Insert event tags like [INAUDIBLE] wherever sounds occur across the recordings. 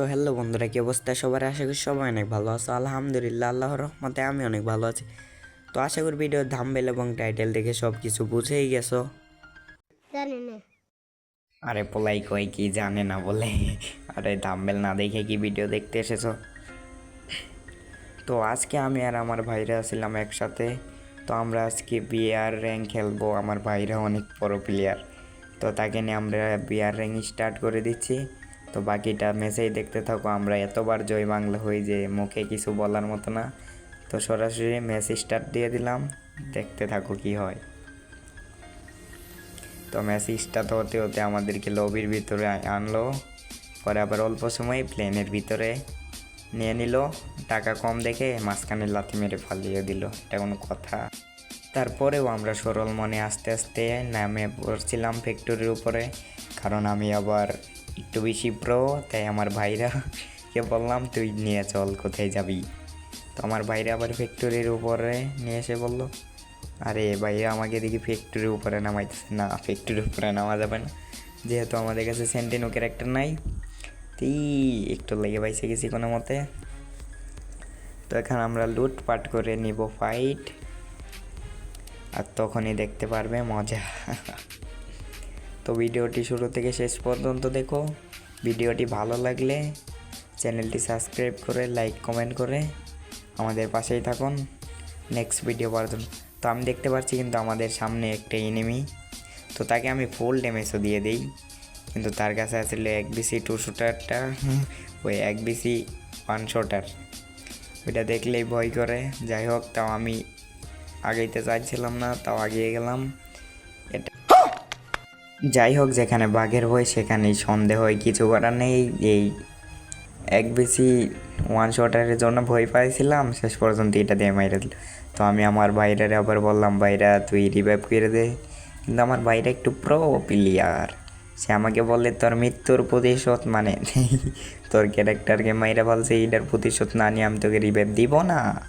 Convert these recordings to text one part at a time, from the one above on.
তো হ্যালো বন্ধুরা কি অবস্থা? সবার আশা করি সবাই অনেক ভালো আছো। আলহামদুলিল্লাহ আল্লাহর রহমতে আমি অনেক ভালো আছি। তো আশা করি ভিডিওর থাম্বেল এবং টাইটেল দেখে সব কিছু বুঝেই গেছো। জানি না। আরে পোলাই কই কি জানে না বলে। আরে থাম্বেল না দেখে কি ভিডিও দেখতে এসেছ? তো আজকে আমি আর আমার ভাইরা ছিলাম একসাথে। তো আমরা আজকে বিয়ার র্যাঙ্ক খেলব আমার ভাইরা অনেক বড় প্লেয়ার তো তাকে নিয়ে আমরা বিয়ার র্যাঙ্ক স্টার্ট করে দিচ্ছি। তো বাকিটা মেসেই দেখতে থাকো, আমরা এতবার জয় বাংলা হই যে মুখে কিছু বলার মতো না। তো সরাসরি ম্যাচ স্টার্ট দিয়ে দিলাম, দেখতে থাকো কি হয়। তো ম্যাচ স্টার্ট হতে হতে আমাদেরকে লবির ভিতরে আনলো, পরে আবার অল্প সময় প্লেনের ভিতরে নিয়ে নিল, টাকা কম দেখে মাঝখানে লাথি মেরে ফালিয়ে দিল, এটা কোনো কথা। তারপরেও আমরা সরল মনে আস্তে আস্তে নামে পড়ছিলাম ফ্যাক্টরির উপরে, কারণ আমি আবার একটু বেশি প্রো তাই আমার ভাইরা [LAUGHS] কে বললাম, তুই নিয়ে চল, কোথায় যাবি? তো আমার ভাইরা আবার ফ্যাক্টরির উপরে নিয়ে এসে বলল, আরে ভাইরা আমাকে দেখি ফ্যাক্টরির উপরে নামাইতেছে। না ফ্যাক্টরির উপরে নামা যাবে না। যেহেতু আমাদের কাছে সেন্টিনো ক্যারেক্টার নাই তুই একটু লেগে পাইছে গেছি কোনো মতে। তো এখন আমরা লুটপাট করে নিব ফাইট আর তখনই দেখতে পারবে মজা। [LAUGHS] তো ভিডিওটি শুরু থেকে শেষ পর্যন্ত দেখো। ভিডিওটি ভালো লাগলে চ্যানেলটি সাবস্ক্রাইব করে, লাইক, কমেন্ট করে আমাদের পাশেই থাকুন। নেক্সট ভিডিও জন্য। তো আমি দেখতে পাচ্ছি কিন্তু আমাদের সামনে একটা এনিমি তো তাকে আমি ফুল ড্যামেজও দিয়ে দিই। কিন্তু তার কাছে আসলে এক বিসি টু শুটারটা ওই এক বিসি ওয়ান শটার ওইটা দেখলেই ভয় করে। যাই হোক, তাও আমি আগাইতে চাইছিলাম না, তাও আগিয়ে গেলাম। যাই হোক, যেখানে বাঘের ভয়, সেখানেই সন্দেহ হয়, কিছু করার নেই। এই এক বেশি ওয়ান শটারের জন্য ভয় পাইছিলাম, শেষ পর্যন্ত এটা দিয়ে মাইরে দিল। তো আমি আমার বাইরের আবার বললাম বাইরা তুই রিভাইভ করে দে। কিন্তু আমার বাইরে একটু প্রো প্লেয়ার সে আমাকে বলে তোর মৃত্যুর প্রতিশোধ মানে [LAUGHS] তোর ক্যারেক্টারকে মাইরা বলছে এইটার প্রতিশোধ না নিয়ে আমি তোকে রিভাইভ দিব না।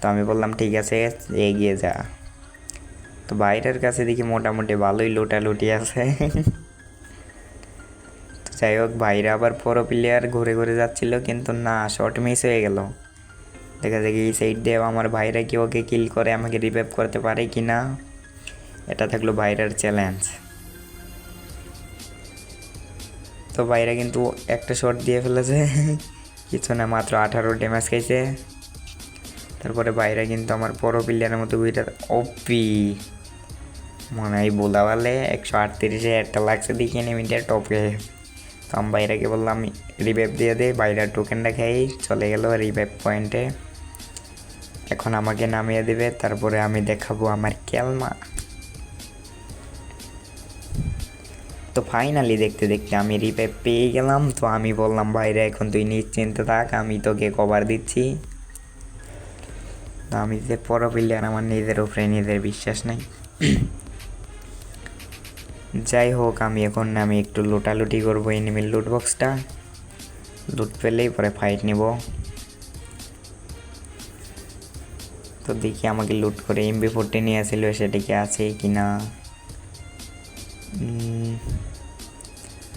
তো আমি বললাম, ঠিক আছে, এগিয়ে যা। তো বাইরের কাছে দেখি মোটামুটি ভালোই লুটালুটি আছে। তো যাই হোক ভাইরা আবার পরো প্লেয়ার ঘুরে ঘুরে যাচ্ছিল, কিন্তু না শর্ট মিস হয়ে গেল। দেখা যায় এই সাইড দিয়ে আমার ভাইরা কি ওকে কিল করে, আমাকে রিভাইভ করতে পারে কি না। এটা থাকল ভাইরার চ্যালেঞ্জ তো ভাইরা কিন্তু একটা শট দিয়ে ফেলেছে। কিছু না, মাত্র আঠারো ড্যামেজ খাইছে। তারপরে বাইরে কিন্তু আমার বড় প্লেয়ারের মতো বুইটা ওপি মনে হয় বোলাওয়ালে একশো আটত্রিশে একটা লাগছে, দেখি এনিমিটা টপে। তো আমি বাইরাকে বললাম, রিভাইভ দিয়ে দে বাইরের টোকেনটা খেয়েই চলে গেল রিভাইভ পয়েন্টে এখন আমাকে নামিয়ে দেবে, তারপরে আমি দেখাবো আমার ক্যালমা তো ফাইনালি দেখতে দেখতে আমি রিভাইভ পেয়ে গেলাম, তো আমি বললাম, বাইরে এখন তুই নিশ্চিন্তে থাক, আমি তোকে কভার দিচ্ছি। তো আমি যে পর আমার নিজের উপরে নিজের বিশ্বাস নেই। যাই হোক আমি এখন আমি একটু লুটালুটি করব এনিমির লুট বক্সটা লুট পেলেই পরে ফাইট নিব। তো দেখি আমাকে লুট করে এমবি ফোরটি নিয়ে আসছিল সেটা কি আছে কি না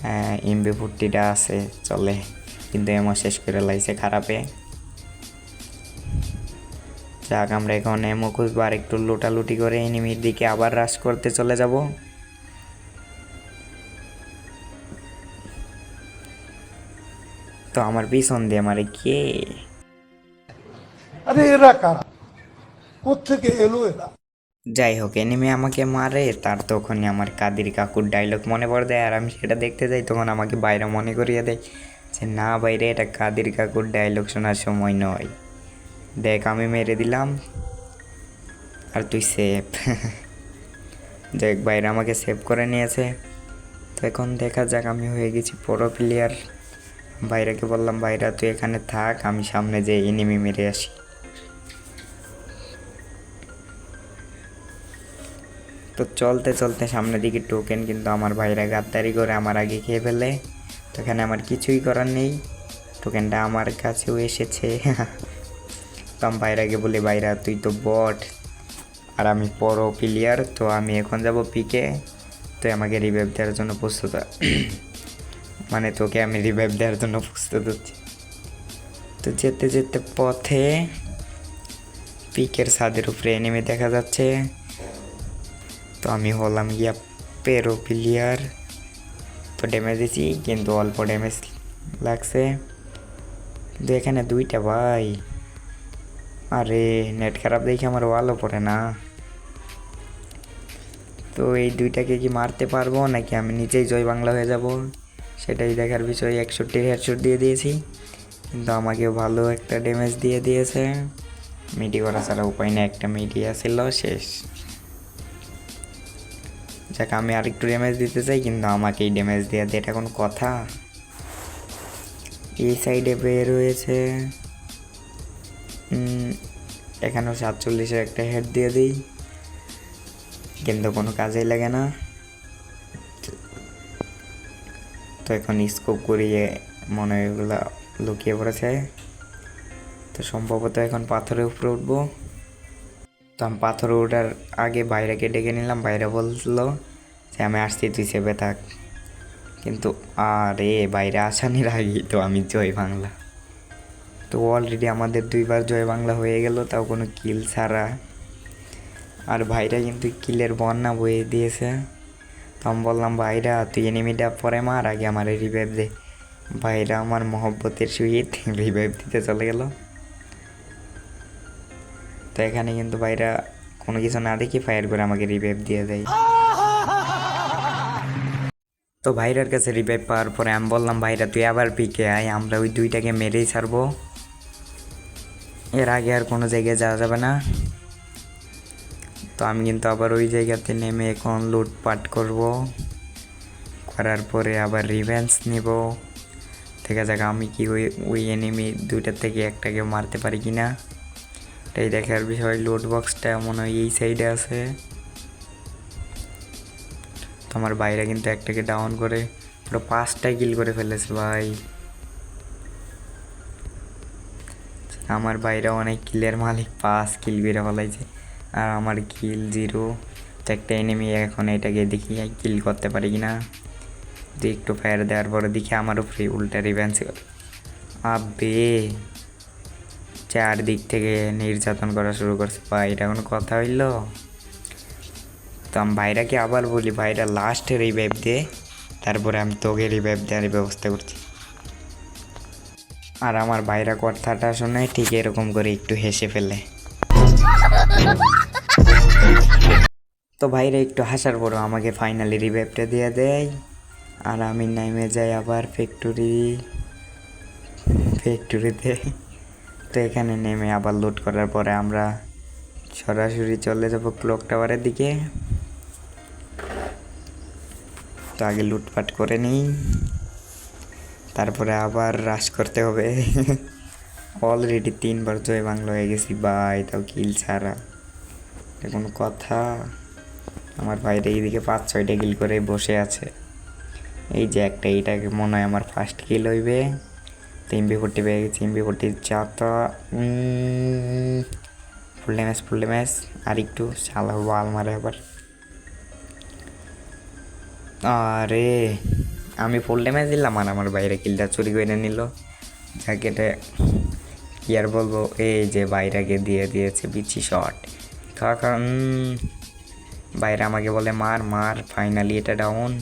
হ্যাঁ এমবি ফোরটিটা আছে, চলে। কিন্তু এমন শেষ করে লাইছে খারাপে। যাক, আমরা এখন এমো খুঁজবো আর একটু লুটালুটি করে এনিমির দিকে আবার রাশ করতে চলে যাব। তো আমার পিছন দিয়ে আমারে কে? আরে এরা কারা? কোথেকে এলো এরা? যাই হোক এনিমি আমাকে মারে তার তখনই আমার কাদির কাকুর ডায়লগ মনে পড়ে দেয় আর আমি সেটা দেখতে যাই তখন আমাকে বাইরে মনে করিয়ে দেয় যে না বাইরে এটা কাদির কাকুর ডায়লগ শোনার সময় নয়। দেখ আমি মেরে দিলাম আর তুই সেফ দেখ [LAUGHS] বাইরে আমাকে সেভ করে নিয়েছে। তো এখন দেখা যাক আমি হয়ে গেছি পুরো প্লেয়ার বাইরেকে বললাম, বাইরা, তুই এখানে থাক, আমি সামনে যে এনিমি মেরে আসি। তো চলতে চলতে সামনের দিকে টোকেন কিন্তু আমার ভাইরা গাদ্দারি করে আমার আগে খেয়ে ফেলে। তো এখানে আমার কিছুই করার নেই। টোকেনটা আমার কাছেও এসেছে। [LAUGHS] তো আমি ভাইরাকে বলি, ভাইরা, তুই তো বট আর আমি বড় প্লেয়ার তো আমি এখন যাব পিকে। তো আমাকে রিভাইভ দেওয়ার জন্য প্রস্তুত। [CLEARS THROAT] মানে তোকে আমি রিভাইভ দেওয়ার জন্য প্রস্তুত হচ্ছি। তো যেতে যেতে পথে পিকের ছাদের উপরে নেমে দেখা যাচ্ছে। তো আমি হলাম গিয়া পেরো প্লেয়ার তো ড্যামেজ দিছি, কিন্তু অল্প ড্যামেজ লাগছে। কিন্তু এখানে দুইটা ভাই। আরে নেট খারাপ দেখে আমার ওয়ালও পড়ে না। তো এই দুইটাকে কি মারতে পারব, নাকি আমি নিজেই জয় বাংলা হয়ে যাব? সেটাই দেখার বিষয় একষট্টির হেডশট দিয়ে দিয়েছি। কিন্তু আমাকে ভালো একটা ড্যামেজ দিয়ে দিয়েছে। মিডি করা ছাড়া উপায় না একটা মিডিয়া ছিল শেষ। যাক, আমি আরেকটু ড্যামেজ দিতে চাই, কিন্তু আমাকেই ড্যামেজ দেওয়া দিয়ে এটা কোনো কথা। এই সাইডে বের হয়েছে। এখানেও সাতচল্লিশের একটা হেড দিয়ে দিই। কিন্তু কোনো কাজেই লাগে না। এখন স্কোপ করিয়ে মনে হয় এগুলা লুকিয়ে পড়েছে। তো সম্ভবত এখন পাথরের উপরে উঠবো। তো আমি পাথরে ওঠার আগে বাইরেকে ডেকে নিলাম। বাইরে বলল যে, আমি আসছি, তুই সেবে থাক। কিন্তু আরে বাইরে আসানির আগেই তো আমি জয় বাংলা। তো অলরেডি আমাদের দুইবার জয় বাংলা হয়ে গেল, তাও কোনো কিল ছাড়া। আর ভাইরা কিন্তু কিলের বন্যা বয়ে দিয়েছে। আমি বললাম, ভাইরা, তুই এনিমিটা পরে মার, আগে আমার রিভাইভ দে। ভাইরা আমার মহব্বতের সহিত রিভাইভ দিতে চলে গেল। তো এখানে কিন্তু ভাইরা কোনো কিছু না দেখি ফায়ার করে আমাকে রিভাইভ দিয়ে দেয়। তো ভাইরার কাছে রিভাইভ পাওয়ার পরে আমি বললাম, ভাইরা, তুই আবার পিকে আয়, আমরা ওই দুইটাকে মেরেই ছাড়বো। এর আগে আর কোনো জায়গায় যাওয়া যাবে না। আমি কিন্তু আবার ওই জায়গাতে নেমে এখন লুটপাট করব। করার পরে আবার রিভেন্স নিব। দেখা যাক আমি কি ওই ওই এনিমি দুইটার থেকে একটাকে মারতে পারি কি না এটাই দেখার বিষয় লোড বক্সটা মনে হয় এই সাইডে আছে। তো আমার বাইরে কিন্তু একটাকে ডাউন করে, পুরো পাঁচটা কিল করে ফেলেছে ভাই। আমার বাইরে অনেক কিলের মালিক, পাঁচ কিল বেড়ে ফেলাইছে আর আমার কিল জিরো তো একটা এনিমি এখন এটাকে দেখি কিল করতে পারি কি না যদি একটু ফায়ার দেওয়ার পরে দেখি আমার উপরে উল্টা রিভেন্স আবে চারদিক থেকে নির্যাতন করা শুরু করছে। বা এটা কোনো কথা হইল? তো আমি ভাইরাকে আবার বলি, ভাইরা লাস্টে রিভাইভ দে। তারপরে আমি তোকে রিভাইভ দেওয়ার ব্যবস্থা করছি। আর আমার ভাইরা কথাটা শুনে ঠিক এরকম করে একটু হেসে ফেলে। তো ভাইরা একটু হাসার পরও আমাকে ফাইনালি রিভাইভটা দিয়ে দেয়। আর আমি নেমে যাই আবার ফ্যাক্টরি ফ্যাক্টরিতে তো। এখানে নেমে আবার লোড করার পরে আমরা সরাসরি চলে যাব ক্লক টাওয়ারের দিকে। তো আগে লুটপাট করে নিই। তারপরে আবার রাশ করতে হবে। অলরেডি তিনবার জয় বাংলা হয়ে গেছি ভাই তাও কিল ছাড়া। এটা কোনো কথা, আমার ভাইরা এইদিকে পাঁচ, ছয়টা কিল করে বসে আছে। এই যে একটা, এইটাকে মনে হয় আমার ফার্স্ট কিল হইবে। তিন বি ফোর্টি পেয়ে গেছি বি ফোর্টি চারটা ফুল ড্যামেজ ফুল ড্যামেজ আর একটু শালা ওয়াল মারে আবার। আরে, আমি ফুল ড্যামেজ দিলাম আর আমার বাইরে কিলটা চুরি করে নিল। জ্যাকেটে কি আর বলব? এই যে বাইরাকে দিয়ে দিয়েছে বিচি শট কারণ বাইরে আমাকে বলে, মার মার ফাইনালি এটা ডাউন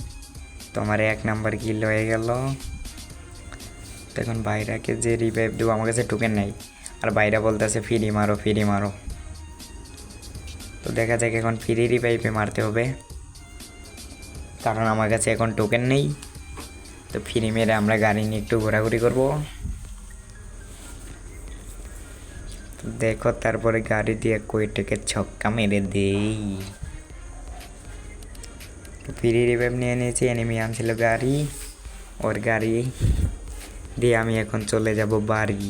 তোমার এক নাম্বার কিল হয়ে গেল। তখন বাইরাকে যে রিভাইভ দেবো, আমার কাছে টোকেন নেই। আর বাইরা বলতেছে, ফ্রি মারো ফ্রি মারো। তো দেখা যাক এখন ফ্রি রিভাইভে মারতে হবে। কারণ আমার কাছে এখন টোকেন নেই। তো ফ্রি মেরে আমরা গাড়ি নিয়ে একটু ঘোরাঘুরি করব। দেখো, তারপরে গাড়ি দিয়ে কইটাকে ছক্কা মেরে দেই। ফ্রি রিভাইভ নিয়ে নিয়েছি এনিমি আনছিল গাড়ি। ওর গাড়ি দিয়ে আমি এখন চলে যাব বাড়ি।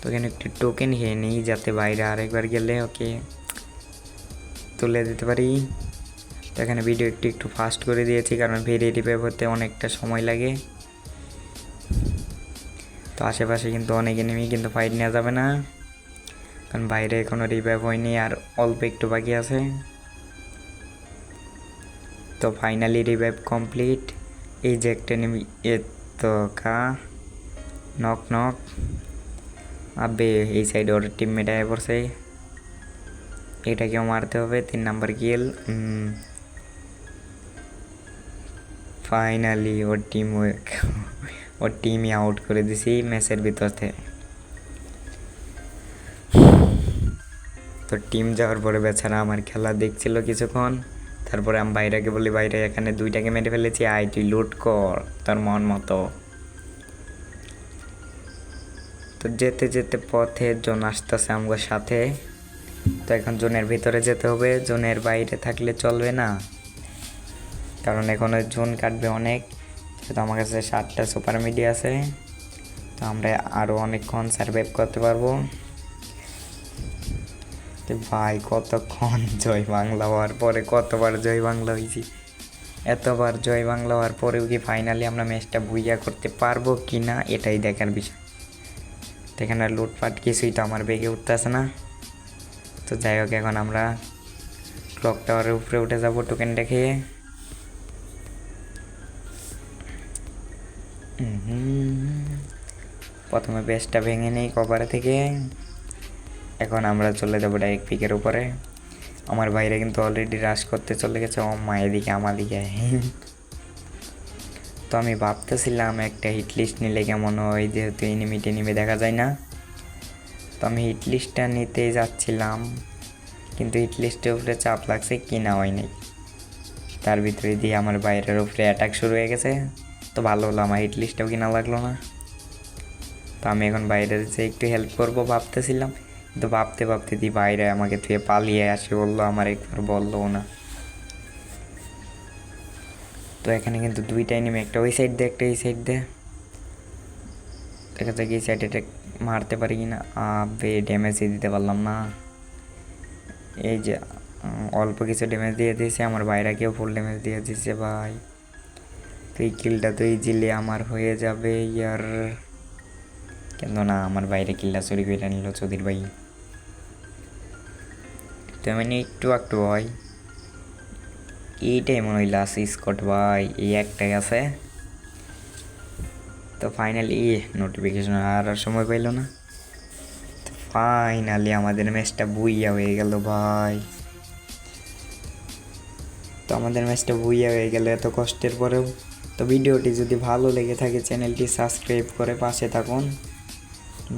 তো এখানে একটি টোকেন খেয়ে নিই, যাতে বাইরে আরেকবার গেলে ওকে তুলে দিতে পারি। তো এখানে ভিডিও একটু একটু ফাস্ট করে দিয়েছি, কারণ ভিডিও রিভাইভ হতে অনেকটা সময় লাগে। তো আশেপাশে কিন্তু অনেক এনিমি কিন্তু ফাইট নেওয়া যাবে না। কারণ বাইরে এখনও রিভাইভ হয়নি আর অল্প একটু বাকি আছে। তো ফাইনালি রিভাইভ কমপ্লিট এই যে একটা নেমি এ তো কা নক নক আবে, এই সাইডে ওর টিমমেট আয় পড়ছে। এটাকেও মারতে হবে, তিন নাম্বার গিল ফাইনালি ওর টিম [LAUGHS] ওর টিমই আউট করে দিছি ম্যাচের ভিতর থেকে তো টিম যাওয়ার পরে বেচারা আমার খেলা দেখছিল কিছুক্ষণ, তারপরে আমি বাইরেকে বলি, বাইরে, এখানে দুইটাকে মেরে ফেলেছি, আয়, তুই লুট কর, তোর মন মতো। তো যেতে যেতে পথে জোন আসতেছে আমার সাথে। তো এখন জোনের ভিতরে যেতে হবে, জোনের বাইরে থাকলে চলবে না। কারণ এখন ওই জোন কাটবে অনেক। তো আমার কাছে সাতটা সুপার মিডিয়া আছে, তো আমরা আরও অনেকক্ষণ সার্ভাইভ করতে পারব। ভাই, কতক্ষণ [LAUGHS] জয় বাংলা হওয়ার পরে, কতবার জয় বাংলা হয়েছি? এতবার জয় বাংলা হওয়ার পরেও কি ফাইনালি আমরা ম্যাচটা বুইয়া করতে পারব কি না এটাই দেখার বিষয়। এখানে লুটপাট কিছুই তো আমার বেগে উঠতেছে না। তো যাই হোক, এখন আমরা ক্লক টাওয়ারের উপরে উঠে যাব টোকেনটা খেয়ে প্রথমে বেসটা ভেঙে নেই কভারে থেকে। এখন আমরা চলে যাব ডাইরেক্ট পিকের উপরে। আমার বাইরে কিন্তু অলরেডি রাশ করতে চলে গেছে। ও মা, এদিকে আমার দিকে তো আমি ভাবতেছিলাম একটা হিট লিস্ট নিলে কেমন হয়? যেহেতু এনিমি টেনিমে দেখা যায় না। তো আমি হিট লিস্টটা নিতেই যাচ্ছিলাম। কিন্তু হিট লিস্টের উপরে চাপ লাগছে কিনা হয়নি তার ভিতরে দিয়ে আমার বাইরের উপরে অ্যাটাক শুরু হয়ে গেছে। তো ভালো হলো, আমার হিট লিস্টটাও কিনা লাগল না। তো আমি এখন বাইরে যে একটু হেল্প করব ভাবতেছিলাম। কিন্তু ভাবতে ভাবতে দি বাইরে আমাকে তুই পালিয়ে আসে বলল, আমার একবার বলল না। তো এখানে কিন্তু দুইটাই নেমে একটা ওই সাইড দিয়ে একটা এই সাইড দিয়ে দেখা যাক এই সাইডে মারতে পারি কিনা। আবে ড্যামেজই দিতে পারলাম না। এই যে অল্প কিছু ড্যামেজ দিয়ে দিয়েছে, আমার বাইরাকেও ফুল ড্যামেজ দিয়ে দিয়েছে ভাই। এই কিলটা তো ইজিলি আমার হয়ে যাবে, ইয়ার। কিন্তু না আমার বাইরে কিলটা চুরি করে নিল চৌধুরী ভাই। তো মানে একটু একটু হয় এইটাই মনে হয় লাস্ট স্কট ভাই, এই একটাই আছে। তো ফাইনালি নোটিফিকেশন আর আর সময় পাইলো না। ফাইনালি আমাদের ম্যাচটা বুইয়া হয়ে গেল ভাই। তো আমাদের ম্যাচটা বুইয়া হয়ে গেল এত কষ্টের পরেও। তো ভিডিওটি যদি ভালো লেগে থাকে, চ্যানেলটি সাবস্ক্রাইব করে পাশে থাকুন।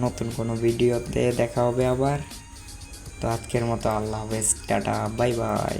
নতুন কোনো ভিডিওতে দেখা হবে আবার। তো আজকের মতো আল্লাহ হাফেজ, টাটা, বাই বাই।